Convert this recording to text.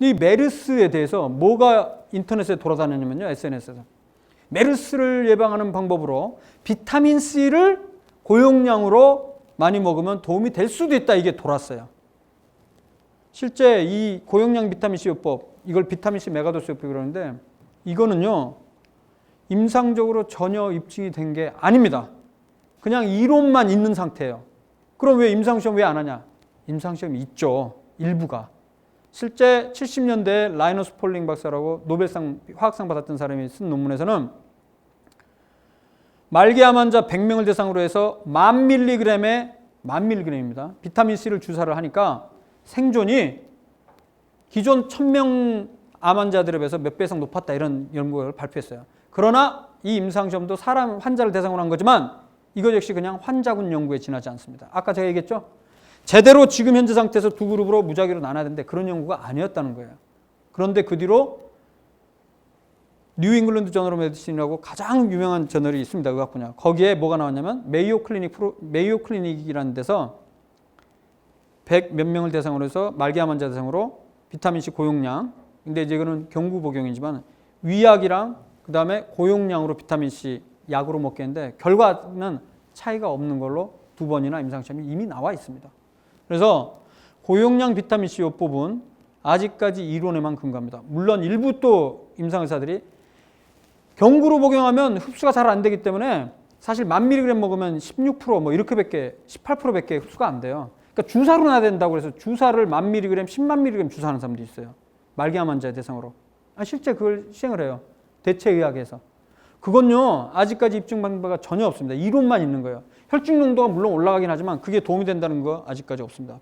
이 메르스에 대해서 뭐가 인터넷에 돌아다녔냐면요. SNS에서. 메르스를 예방하는 방법으로 비타민 C를 고용량으로 많이 먹으면 도움이 될 수도 있다. 이게 돌았어요. 실제 이 고용량 비타민 C 요법, 이걸 비타민 C 메가도스 요법이라고 그러는데 이거는요. 임상적으로 전혀 입증이 된 게 아닙니다. 그냥 이론만 있는 상태예요. 그럼 왜 임상시험 왜 안 하냐? 임상시험이 있죠. 일부가. 실제 70년대에 라이너스 폴링 박사라고 노벨상 화학상 받았던 사람이 쓴 논문에서는 말기 암 환자 100명을 대상으로 해서 만 밀리그램의 만 밀리그램입니다. 비타민 C를 주사를 하니까 생존이 기존 1000명 암 환자들에 비해서 몇 배 이상 높았다 이런 연구를 발표했어요. 그러나 이 임상시험도 사람 환자를 대상으로 한 거지만 이것 역시 그냥 환자군 연구에 지나지 않습니다. 아까 제가 얘기했죠? 제대로 지금 현재 상태에서 두 그룹으로 무작위로 나눠야 되는데 그런 연구가 아니었다는 거예요. 그런데 그 뒤로 뉴 잉글랜드 저널 오브 메디신이라고 가장 유명한 저널이 있습니다. 의학 분야. 거기에 뭐가 나왔냐면 메이오 클리닉 프로 메이오 클리닉이라는 데서 100 몇 명을 대상으로 해서 말기암 환자 대상으로 비타민 C 고용량. 근데 이제 이거는 경구 복용이지만 위약이랑 그다음에 고용량으로 비타민 C 약으로 먹겠는데 결과는 차이가 없는 걸로 두 번이나 임상 시험이 이미 나와 있습니다. 그래서 고용량 비타민 C 요법은 아직까지 이론에만 근거합니다. 물론 일부 또 임상의사들이 경구로 복용하면 흡수가 잘 안 되기 때문에 사실 만 미리그램 먹으면 16%뭐 이렇게밖에 18%밖에 흡수가 안 돼요. 그러니까 주사로 놔야 된다고 해서 주사를 만 미리그램, 10만 미리그램 주사하는 사람도 있어요. 말기암 환자 대상으로. 아, 실제 그걸 시행을 해요. 대체 의학에서. 그건요 아직까지 입증받는 바가 전혀 없습니다. 이론만 있는 거예요. 혈중 농도가 물론 올라가긴 하지만 그게 도움이 된다는 거 아직까지 없습니다.